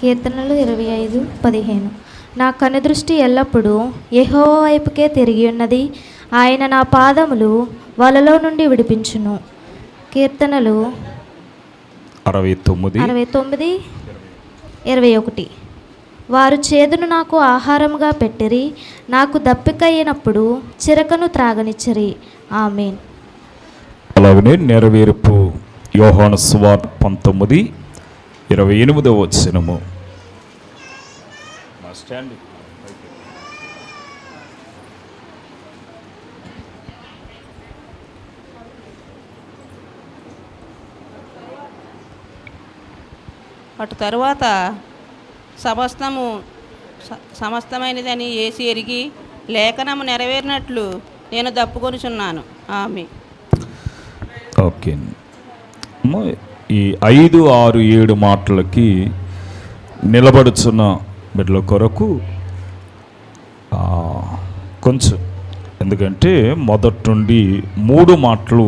కీర్తనలు ఇరవై ఐదు పదిహేను. నా కనుదృష్టి ఎల్లప్పుడూ యెహోవా వైపుకే తిరిగి ఉన్నది. ఆయన నా పాదములు వలలో నుండి విడిపించును. కీర్తనలు అరవై తొమ్మిది. అరవై తొమ్మిది ఇరవై ఒకటి. వారు చేదును నాకు ఆహారముగా పెట్టిరి. నాకు దప్పిక అయినప్పుడు చిరకను త్రాగనిచ్చరి. ఆమెన్. అలాగనే నెరవేర్పు యోహాను సువార్ పంతొమ్మిది ఇరవై ఎనిమిదవ వచ్చినము అటు తరువాత సమస్తము సమస్తమైనదని ఏసి ఎరిగి లేఖనము నెరవేరినట్లు నేను దప్పుకొనుచున్నాను. ఆమె ఓకే. ఈ ఐదు ఆరు ఏడు మాటలకి నిలబడుచున్న బిడ్డల కొరకు కొంచెం. ఎందుకంటే మొదటి నుండి మూడు మాటలు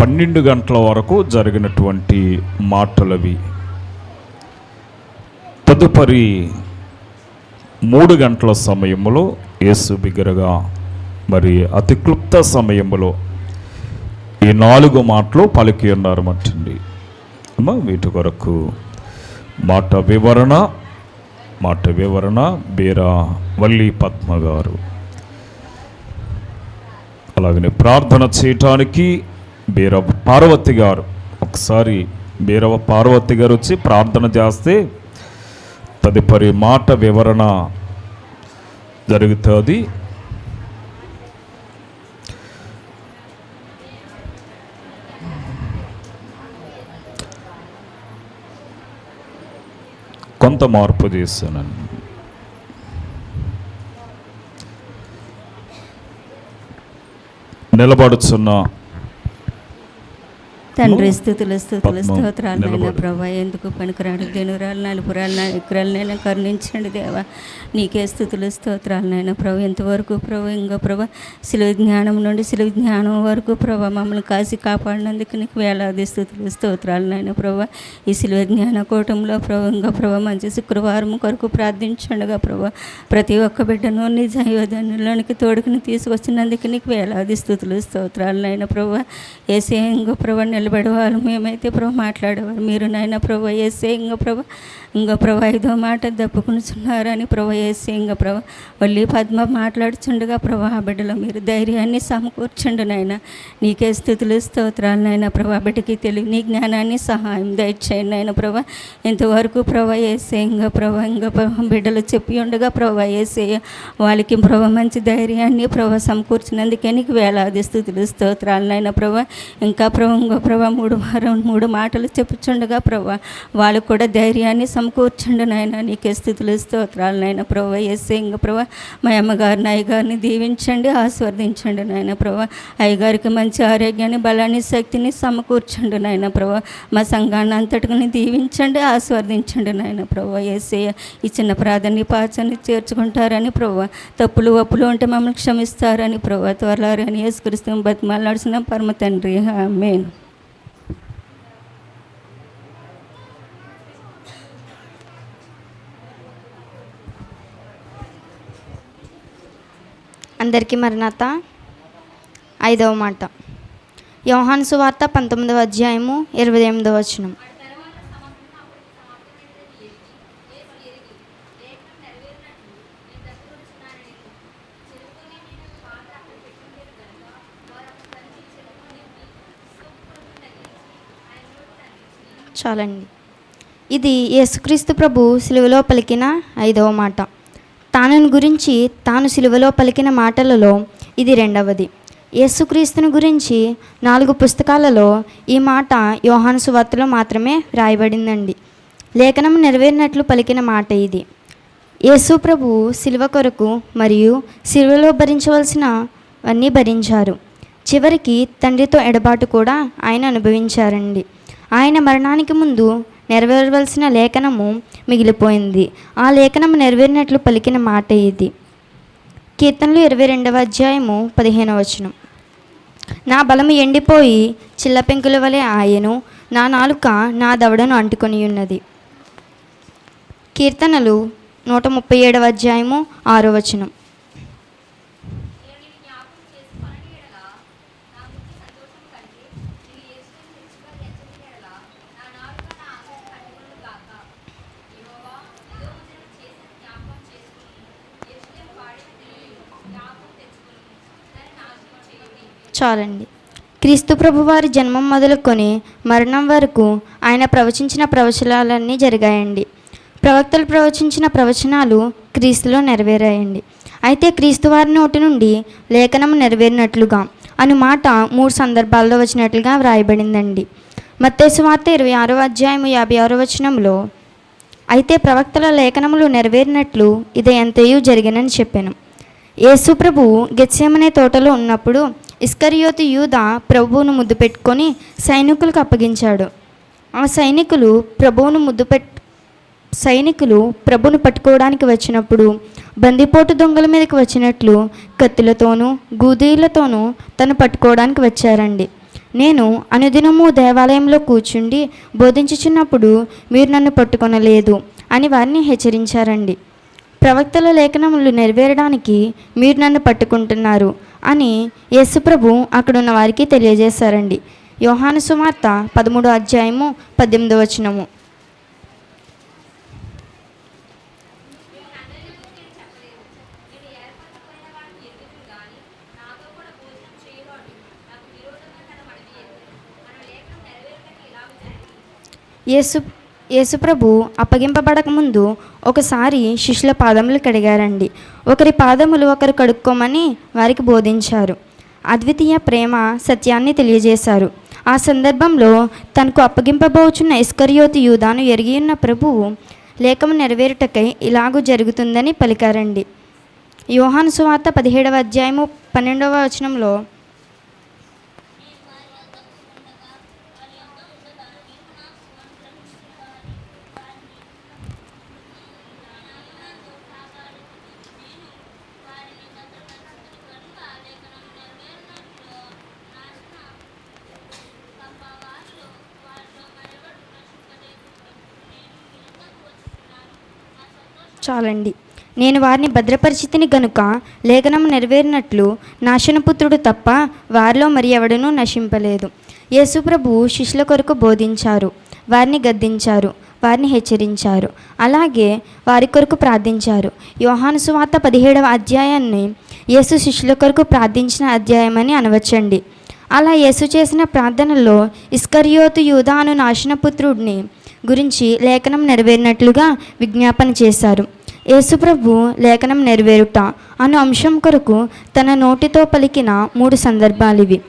పన్నెండు గంటల వరకు జరిగినటువంటి మాటలవి. తదుపరి మూడు గంటల సమయంలో యేసు బిగ్గరగా మరి అతి క్లుప్త సమయంలో ఈ నాలుగు మాటలు పలికి ఉన్నారు మట్టండి. అమ్మా వీటి కొరకు మాట వివరణ మాట వివరణ బీరా వల్లి పద్మ గారు. అలాగనే ప్రార్థన చేయటానికి బీరవ పార్వతి గారు ఒకసారి బీరవ పార్వతి గారు వచ్చి ప్రార్థన చేస్తే తదుపరి మాట వివరణ జరుగుతుంది. కొంత మార్పు చేస్తానండి నిలబడుచున్న తండ్రి స్థుతులు స్థుతులు పద్మం స్తోత్రాలు నాయన నిలబడు. ప్రభా ఎందుకు పనికిరాడు దినురాలు నలుపురాలు విగ్రహాలు నేను కరుణించండి దేవా. నీకే స్థుతులు స్తోత్రాలు నాయన ప్రభు ఎంతవరకు ప్రభు ఇంకా ప్రభా శిలువ జ్ఞానం నుండి శిలువ జ్ఞానం వరకు ప్రభా మమ్మల్ని కాసి కాపాడినందుకు నీకు వేలాది స్థుతులు స్తోత్రాలు నాయన ప్రభా ఈ శిలువ జ్ఞాన కూటంలో ప్రభు ఇంకా ప్రభా మంచి శుక్రవారం కొరకు ప్రార్థించండుగా ప్రభా. ప్రతి ఒక్క బిడ్డను నీ జైవధాన్యంలోనికి తోడుకుని తీసుకొచ్చినందుకు నీకు వేలాది స్థుతులు స్తోత్రాలు నాయన ప్రభా. ఏసే ఇంకో ప్రభా నిలబడేవాళ్ళు మేమైతే ప్రభు మాట్లాడేవారు. మీరు నాయన ప్రభు ఏసే ఇంకా ప్రభు ఇంకా ప్రభు ఐదో మాట దప్పుకునిచున్నారని ప్రభు ఏసే ఇంకా ప్రభు మళ్ళీ పద్మ మాట్లాడుచుండగా ప్రభా ఆ బిడ్డలో మీరు ధైర్యాన్ని సమకూర్చండి నాయన. నీకే స్థుతులు స్తోత్రాలు నాయన ప్రభా బిడ్డకి తెలివి నీ జ్ఞానాన్ని సహాయం దయచేయండి నాయన ప్రభా. ఇంతవరకు ప్రభా ఏసే ఇంకా ప్రభా ఇంకా ప్రభా బిడ్డలు చెప్పి ఉండగా ప్రభా ఏసే వాళ్ళకి ప్రభా మంచి ధైర్యాన్ని ప్రభా సమకూర్చినందుకే నీకు వేలాది స్థుతులు స్తోత్రాలు నాయన ప్రభా. ఇంకా ప్రభా ఇంకో ప్రభా మూడు వారం మూడు మాటలు చెప్పుచుండగా ప్రభా వాళ్ళు కూడా ధైర్యాన్ని సమకూర్చండి నాయన. నీకే స్థితులు స్తోత్రాలు నాయన ప్రభా. ఎస్ఏ ఇంక ప్రభా మా అమ్మగారిని అయ్యగారిని దీవించండి ఆస్వాదించండి నాయన ప్రభా. అయ్యగారికి మంచి ఆరోగ్యాన్ని బలాన్ని శక్తిని సమకూర్చండి నాయన ప్రభా. మా సంఘాన్ని అంతటిని దీవించండి ఆస్వాదించండి నాయన ప్రభా. ఎస్ఏ ఈ చిన్న ప్రాధాన్య పాచని చేర్చుకుంటారని ప్రభా. తప్పులు ఒప్పులు ఉంటే మమ్మల్ని క్షమిస్తారని ప్రభా. త్వరలారని యేసుక్రీస్తు బతిమాలు నడిచిన పరమ తండ్రి. ఆమేన్. అందరికీ మరణాత ఐదవ మాట. యోహాను సువార్త పంతొమ్మిదవ అధ్యాయము ఇరవై ఎనిమిదవ వచనం. చాలండి. ఇది యేసుక్రీస్తు ప్రభు సిలువలో పలికిన ఐదవ మాట. గురించి తాను సిలువలో పలికిన మాటలలో ఇది రెండవది. యేసుక్రీస్తుని గురించి నాలుగు పుస్తకాలలో ఈ మాట యోహాను సువార్తలో మాత్రమే వ్రాయబడిందండి. లేఖనం నెరవేరినట్లు పలికిన మాట ఇది. యేసు ప్రభు సిలువ కొరకు మరియు సిలువలో భరించవలసినవన్నీ భరించారు. చివరికి తండ్రితో ఎడబాటు కూడా ఆయన అనుభవించారండి. ఆయన మరణానికి ముందు నెరవేరవలసిన లేఖనము మిగిలిపోయింది. ఆ లేఖనం నెరవేరినట్లు పలికిన మాట ఇది కీర్తనలు ఇరవై రెండవ అధ్యాయము పదిహేనవ వచనం. నా బలము ఎండిపోయి చిల్లపెంకుల వలె ఆయను నా నాలుక నా దవడను అంటుకొని ఉన్నది. కీర్తనలు నూట ముప్పై ఏడవ అధ్యాయము ఆరో వచనం. చాలండి. క్రీస్తు ప్రభువారి జన్మం మొదలుకొని మరణం వరకు ఆయన ప్రవచించిన ప్రవచనాలన్నీ జరిగాయండి. ప్రవక్తలు ప్రవచించిన ప్రవచనాలు క్రీస్తులో నెరవేరాయండి. అయితే క్రీస్తు వారి నోటి నుండి లేఖనం నెరవేరినట్లుగా అను మాట మూడు సందర్భాల్లో వచ్చినట్లుగా వ్రాయబడిందండి. మత్తేసు వార్త ఇరవై ఆరో అధ్యాయము యాభై ఆరో వచనంలో అయితే ప్రవక్తల లేఖనములు నెరవేరినట్లు ఇది ఎంతయూ జరిగినని చెప్పాను. యేసు ప్రభువు గెత్సేమనే తోటలో ఉన్నప్పుడు ఇస్కరియోతు యూద ప్రభువును ముద్దు పెట్టుకొని సైనికులకు అప్పగించాడు. ఆ సైనికులు ప్రభువును ముద్దు పెట్ సైనికులు ప్రభును పట్టుకోవడానికి వచ్చినప్పుడు బందిపోటు దొంగల మీదకి వచ్చినట్లు కత్తులతోనూ గూదీలతోనూ తను పట్టుకోవడానికి వచ్చారండి. నేను అనుదినము దేవాలయంలో కూర్చుండి బోధించుచున్నప్పుడు మీరు నన్ను పట్టుకొనలేదు అని వారిని హెచ్చరించారండి. ప్రవక్తల లేఖనములు నెరవేరడానికి మీరు నన్ను పట్టుకుంటున్నారు అని యేసుప్రభు అక్కడున్న వారికి తెలియజేశారండి. యోహాను సుమార్త పదమూడు అధ్యాయము పద్దెనిమిది వచనము. యేసు యేసుప్రభు అప్పగింపబడక ముందు ఒకసారి శిష్యుల పాదములు కడిగారండి. ఒకరి పాదములు ఒకరు కడుక్కోమని వారికి బోధించారు. అద్వితీయ ప్రేమ సత్యాన్ని తెలియజేశారు. ఆ సందర్భంలో తనకు అప్పగింపబోచున్న ఇస్కరియోతి యూదాను ఎరిగి ఉన్న ప్రభువు లేఖము నెరవేరుటకై ఇలాగూ జరుగుతుందని పలికారండి. యోహాను సువార్త పదిహేడవ అధ్యాయము పన్నెండవ వచనంలో చాలండి. నేను వారిని భద్రపరిచితిని గనుక లేఖనం నెరవేరినట్లు నాశనపుత్రుడు తప్ప వారిలో మరి ఎవడనూ నశింపలేదు. యేసుప్రభు శిష్యుల కొరకు బోధించారు వారిని గద్దించారు వారిని హెచ్చరించారు. అలాగే వారి కొరకు ప్రార్థించారు. యోహాను సువార్త పదిహేడవ అధ్యాయాన్ని యేసు శిష్యుల కొరకు ప్రార్థించిన అధ్యాయమని అనవచ్చండి. అలా యేసు చేసిన ప్రార్థనలో ఇస్కరియోతు యూదా అను నాశనపుత్రుడిని గురించి లేఖనం నెరవేరినట్లుగా విజ్ఞాపన చేశారు. యేసుప్రభు లేఖనం నెరవేరుట అను అంశం కొరకు తన నోటితో పలికిన మూడు సందర్భాలివి.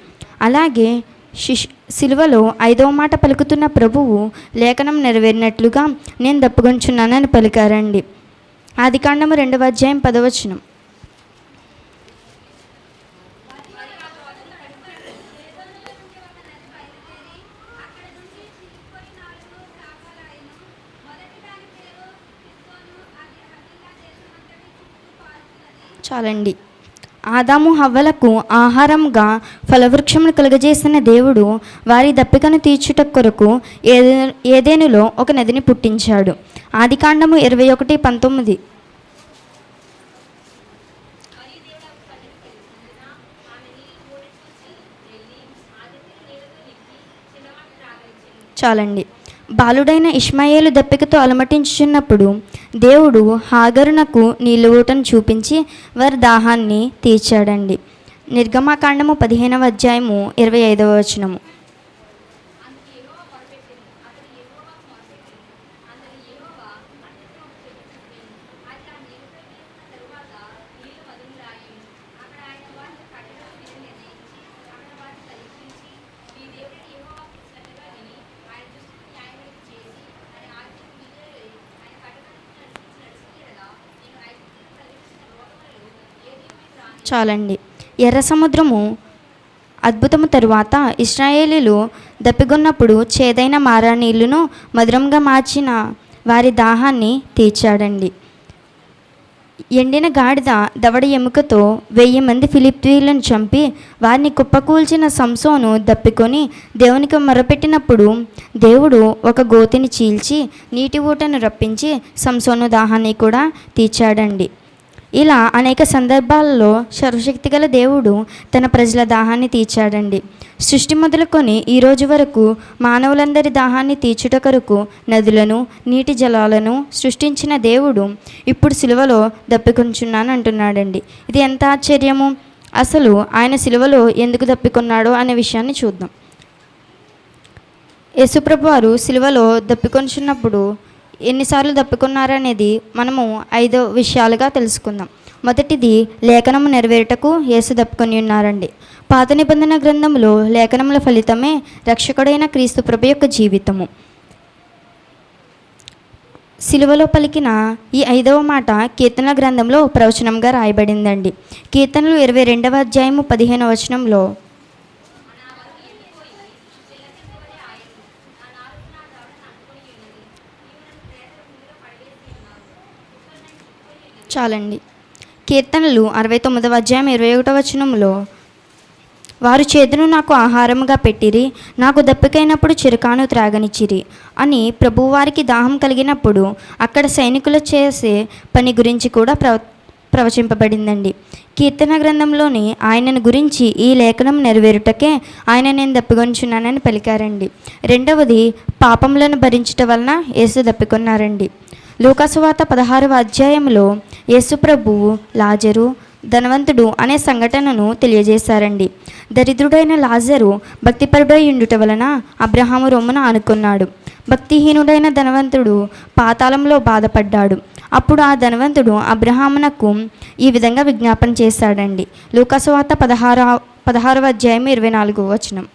అలాగే శిష్ శిలువలో ఐదవ మాట పలుకుతున్న ప్రభువు లేఖనం నెరవేరినట్లుగా నేను దప్పుకొంచున్నానని పలికారండి. ఆదికాండము రెండవ అధ్యాయం పదవచనం. చాలండి. ఆదాము హవ్వలకు ఆహారంగా ఫలవృక్షమును కలుగజేసిన దేవుడు వారి దప్పికను తీర్చుట కొరకు ఏదే ఏదేనులో ఒక నదిని పుట్టించాడు. ఆదికాండము ఇరవై ఒకటి పంతొమ్మిది. చాలండి. బాలుడైన ఇష్మాయేలు దప్పికతో అలమటించుచున్నప్పుడు దేవుడు హాగరునకు నీళ్ళు ఊటను చూపించి వారి దాహాన్ని తీర్చాడండి. నిర్గమాకాండము పదిహేనవ అధ్యాయము ఇరవై ఐదవ వచనము. చాలండి. ఎర్ర సముద్రము అద్భుతము తరువాత ఇస్రాయేలీలు దప్పిగొన్నప్పుడు చేదైన మారా నీళ్ళును మధురంగా మార్చిన వారి దాహాన్ని తీర్చాడండి. ఎండిన గాడిద దవడ ఎముకతో వెయ్యి మంది ఫిలిప్తీయులను చంపి వారిని కుప్పకూల్చిన సంసోను దప్పికొని దేవునికి మొరపెట్టినప్పుడు దేవుడు ఒక గోతిని చీల్చి నీటి ఊటను రప్పించి సంసోను దాహాన్ని కూడా తీర్చాడండి. ఇలా అనేక సందర్భాలలో సర్వశక్తిగల దేవుడు తన ప్రజల దాహాన్ని తీర్చాడండి. సృష్టి మొదలుకొని ఈ రోజు వరకు మానవులందరి దాహాన్ని తీర్చుట కొరకు నదులను నీటి జలాలను సృష్టించిన దేవుడు ఇప్పుడు సిలువలో దప్పికొంచున్నాను అంటున్నాడండి. ఇది ఎంత ఆశ్చర్యము? అసలు ఆయన సిలువలో ఎందుకు దప్పికొన్నాడో అనే విషయాన్ని చూద్దాం. యేసుప్రభు వారు సిలువలో దప్పికొంచున్నప్పుడు ఎన్నిసార్లు తప్పుకున్నారనేది మనము ఐదు విషయాలుగా తెలుసుకుందాం. మొదటిది లేఖనము నెరవేరుటకు యేసు దప్పుకొని ఉన్నారండి. పాత నిబంధన గ్రంథంలో లేఖనముల ఫలితమే రక్షకుడైన క్రీస్తు ప్రభు యొక్క జీవితము. సిలువలో పలికిన ఈ ఐదవ మాట కీర్తన గ్రంథంలో ప్రవచనంగా రాయబడిందండి. కీర్తనలు ఇరవై రెండవ అధ్యాయము పదిహేను వచనంలో చాలండి. కీర్తనలు అరవై తొమ్మిదవ అధ్యాయం ఇరవై ఒకటవ వచనంలో వారు చేతును నాకు ఆహారముగా పెట్టిరి నాకు దప్పికైనప్పుడు చిరుకాను త్రాగనిచ్చిరి అని ప్రభువారికి దాహం కలిగినప్పుడు అక్కడ సైనికులు చేసే పని గురించి కూడా ప్రవ ప్రవచింపబడిందండి. కీర్తన గ్రంథంలోని ఆయనను గురించి ఈ లేఖనం నెరవేరుటకే ఆయన నేను దప్పికొంచున్నానని పలికారండి. రెండవది పాపములను భరించటం వలన యేసు దప్పికొన్నారండి. లూకాసువార్త పదహారవ అధ్యాయంలో యేసుప్రభువు లాజరు ధనవంతుడు అనే సంఘటనను తెలియజేశారండి. దరిద్రుడైన లాజరు భక్తిపరుడై ఉండుట వలన అబ్రహాము రొమ్మున అనుకున్నాడు భక్తిహీనుడైన ధనవంతుడు పాతాళంలో బాధపడ్డాడు. అప్పుడు ఆ ధనవంతుడు అబ్రహామునకు ఈ విధంగా విజ్ఞాపన చేశాడండి. లూకాసువార్త పదహార పదహారవ అధ్యాయం ఇరవై నాలుగో వచనం.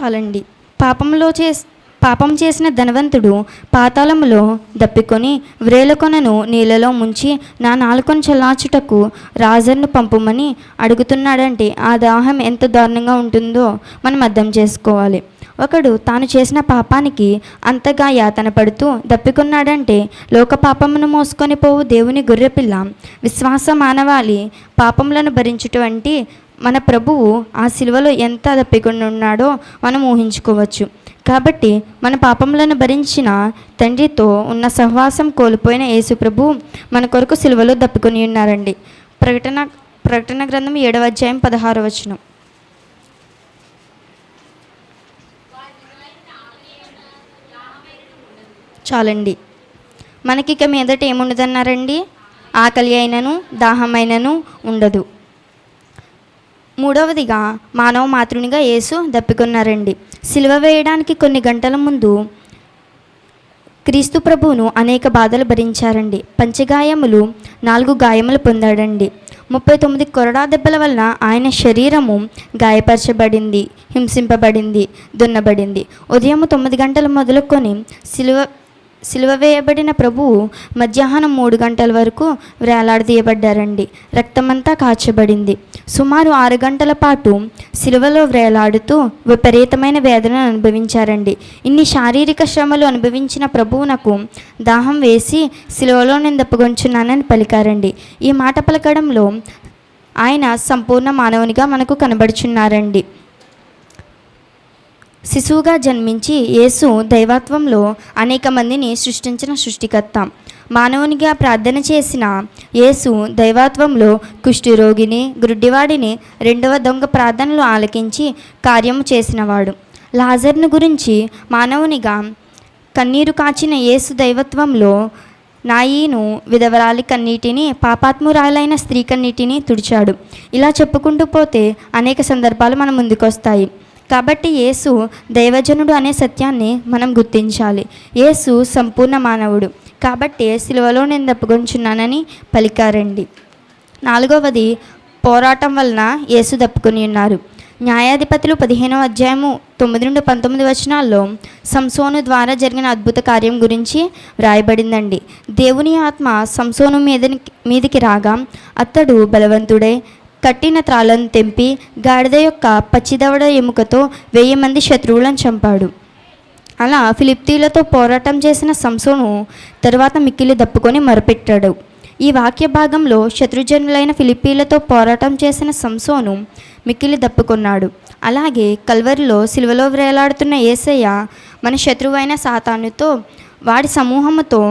చాలండి. పాపంలో చేస్ పాపం చేసిన ధనవంతుడు పాతాళములో దప్పికొని వ్రేలకొనను నీళ్ళలో ముంచి నా నాలుకను చల్లార్చుటకు రాజర్ను పంపుమని అడుగుతున్నాడంటే ఆ దాహం ఎంత దారుణంగా ఉంటుందో మనం అర్థం చేసుకోవాలి. ఒకడు తాను చేసిన పాపానికి అంతగా యాతన పడుతూ దప్పికొన్నాడంటే లోక పాపమును మోసుకొని పోవు దేవుని గొర్రెపిల్ల. విశ్వాస మానవాళి పాపములను భరించుటువంటి మన ప్రభువు ఆ సిలువలో ఎంత దప్పికొని ఉన్నాడో మనం ఊహించుకోవచ్చు. కాబట్టి మన పాపములను భరించిన తండ్రితో ఉన్న సహవాసం కోల్పోయిన యేసు ప్రభు మన కొరకు సిలువలో దప్పుకొని ఉన్నారండి. ప్రకటన ప్రకటన గ్రంథం ఏడవ అధ్యాయం పదహారు వచనం. చాలండి. మనకి ఇక మీదట ఏముండదన్నారండి? ఆకలి అయినను దాహమైనను ఉండదు. మూడవదిగా మానవ మాతృనిగా యేసు దప్పికొన్నారండి. సిలువ వేయడానికి కొన్ని గంటల ముందు క్రీస్తు ప్రభువును అనేక బాధలు భరించారండి. పంచగాయములు నాలుగు గాయములు పొందాడండి. ముప్పై తొమ్మిది కొరడా దెబ్బల వలన ఆయన శరీరము గాయపరచబడింది హింసింపబడింది దున్నబడింది. ఉదయం తొమ్మిది గంటలు మొదలుకొని సిలువ సిలువ వేయబడిన ప్రభువు మధ్యాహ్నం మూడు గంటల వరకు వేలాడదీయబడ్డారండి రక్తమంతా కాచబడింది. సుమారు ఆరు గంటల పాటు సిలువలో వేలాడుతూ విపరీతమైన వేదనను అనుభవించారండి. ఇన్ని శారీరక శ్రమలు అనుభవించిన ప్రభువునకు దాహం వేసి సిలువలో నేను దప్పగొంచున్నానని పలికారండి. ఈ మాట పలకడంలో ఆయన సంపూర్ణ మానవునిగా మనకు కనబడుచున్నారండి. శిశువుగా జన్మించి యేసు దైవత్వంలో అనేక మందిని సృష్టించిన సృష్టికర్త. మానవునిగా ప్రార్థన చేసిన యేసు దైవత్వంలో కుష్ఠిరోగిని గుడ్డివాడిని రెండవ దొంగ ప్రార్థనలు ఆలకించి కార్యము చేసినవాడు. లాజర్ను గురించి మానవునిగా కన్నీరు కాచిన యేసు దైవత్వంలో నాయీను విధవరాలి కన్నీటిని పాపాత్మురాలైన స్త్రీ కన్నీటిని తుడిచాడు. ఇలా చెప్పుకుంటూ పోతే అనేక సందర్భాలు మన ముందుకొస్తాయి. కాబట్టి యేసు దైవజనుడు అనే సత్యాన్ని మనం గుర్తించాలి. యేసు సంపూర్ణ మానవుడు. కాబట్టి సిలువలో నేను దప్పుకొంచున్నానని పలికారండి. నాలుగవది పోరాటం వలన యేసు దప్పుకొని ఉన్నారు. న్యాయాధిపతులు పదిహేనవ అధ్యాయము తొమ్మిది నుండి పంతొమ్మిది వచనాల్లో సంసోను ద్వారా జరిగిన అద్భుత కార్యం గురించి వ్రాయబడిందండి. దేవుని ఆత్మ సంసోను మీద మీదికి రాగా అతడు బలవంతుడై కట్టిన త్రాళ్ళను తెంపి గాడిద యొక్క పచ్చిదవడ ఎముకతో వెయ్యి మంది శత్రువులను చంపాడు. అలా ఫిలిప్తీలతో పోరాటం చేసిన సంసోను తర్వాత మిక్కిలి దప్పుకొని మరపెట్టాడు. ఈ వాక్య భాగంలో శత్రుజనులైన ఫిలిప్పీలతో పోరాటం చేసిన సంసోను మిక్కిలి దప్పుకున్నాడు. అలాగే కల్వరిలో సిలువలో వేలాడుతున్న ఏసయ్య మన శత్రువైన సాతానుతో వాడి సమూహముతో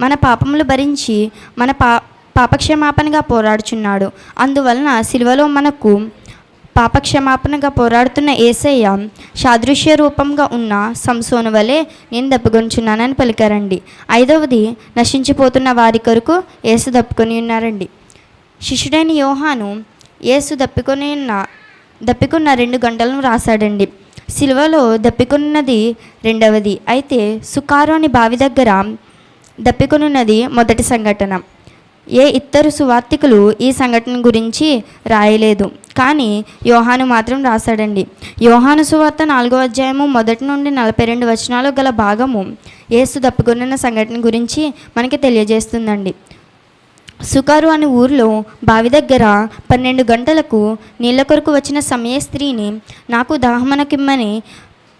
మన పాపములు భరించి మన పా పాపక్షమాపణగా పోరాడుచున్నాడు. అందువలన సిలువలో మనకు పాపక్షమాపణగా పోరాడుతున్న ఏసయ్య సాదృశ్య రూపంగా ఉన్న సంసోను వలె నేను దప్పుకొంచున్నానని పలికారండి. ఐదవది నశించిపోతున్న వారి కొరకు ఏసు దప్పుకొని ఉన్నారండి. శిష్యుడైన యోహాను ఏసు దప్పికొని ఉన్న దప్పికున్న రెండు గంటలను రాశాడండి. శిల్వలో దప్పికొనున్నది రెండవది. అయితే సుకారోని బావి దగ్గర దప్పికొనున్నది మొదటి సంఘటన. ఏ ఇద్దరు సువార్తికులు ఈ సంఘటన గురించి రాయలేదు. కానీ యోహాను మాత్రం రాశాడండి. యోహాను సువార్త నాలుగో అధ్యాయము మొదటి నుండి నలభై రెండు వచనాలు గల భాగము ఏసు దప్పుకొన్న సంఘటన గురించి మనకి తెలియజేస్తుందండి. సుకారు అనే ఊరిలో బావి దగ్గర పన్నెండు గంటలకు నీళ్ళ కొరకు వచ్చిన సమయ స్త్రీని నాకు దాహమనకిమ్మని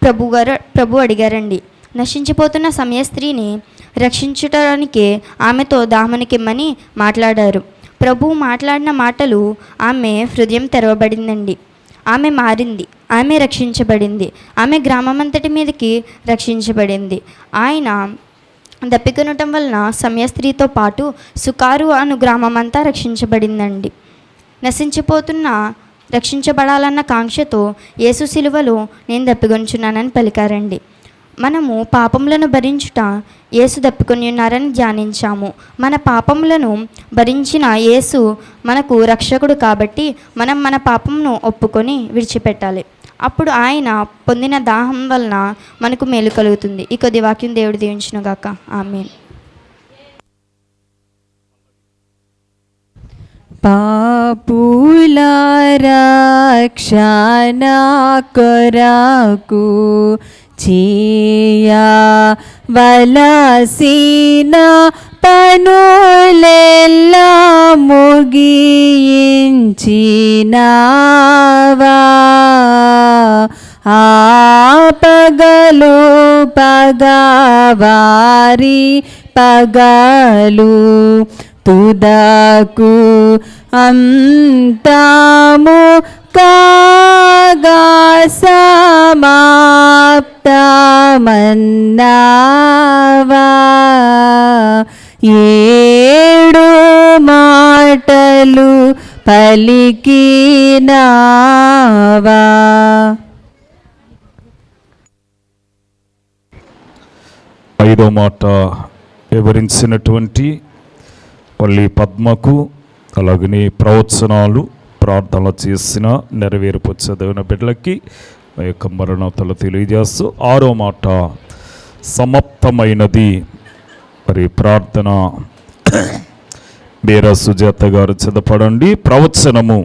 ప్రభు గారు ప్రభు అడిగారండి. నశించిపోతున్న సమయ స్త్రీని రక్షించటానికి ఆమెతో దాహమనకిమ్మని మాట్లాడారు. ప్రభు మాట్లాడిన మాటలు ఆమె హృదయం తెరవబడిందండి. ఆమె మారింది ఆమె రక్షించబడింది ఆమె గ్రామమంతటి మీదకి రక్షించబడింది. ఆయన దప్పికొనటం వలన సమయస్త్రీతో పాటు సుకారు అను గ్రామమంతా రక్షించబడిందండి. నశించిపోతున్న రక్షించబడాలన్న కాంక్షతో యేసు శిలువలో నేను దప్పికొంచున్నానని పలికారండి. మనము పాపములను భరించుట యేసు దప్పుకొని ఉన్నారని ధ్యానించాము. మన పాపములను భరించిన యేసు మనకు రక్షకుడు కాబట్టి మనం మన పాపమును ఒప్పుకొని విడిచిపెట్టాలి. అప్పుడు ఆయన పొందిన దాహం వలన మనకు మేలు కలుగుతుంది. ఈ కొద్ది వాక్యం దేవుడు దీవించినగాక. ఆమె పాపుల కొరాకు చేయ వలసిన పనులెల్లా ముగించినావా ఆ పగలు పగవారి పగలు తుదకు అంతము కాగా సమాప్తమన్నావా ఏడు మాటలు పలికినావా? ఐదో మాట వివరించినటువంటి మళ్ళీ పద్మకు అలాగనే ప్రవచనాలు ప్రార్థనలు చేసిన నెరవేర్పు చదివిన బిడ్డలకి ఆ యొక్క మరణతలు తెలియజేస్తూ ఆరో మాట సమాప్తమైనది. మరి ప్రార్థన బీర సుజాత గారు చదపడండి ప్రవచనము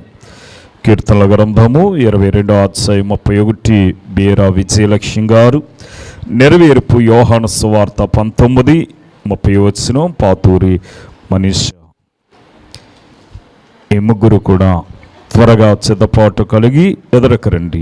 కీర్తనల గ్రంథము ఇరవై రెండో అధ్యాయం ముప్పై ఒకటి. బీరా విజయలక్ష్మి గారు నెరవేర్పు యోహాను సువార్త పంతొమ్మిది ముప్పై వచ్చిన పాతూరి మనీష్. ఈ ముగ్గురు కూడా త్వరగా చిత్తపాటు కలిగి ఎదురకరండి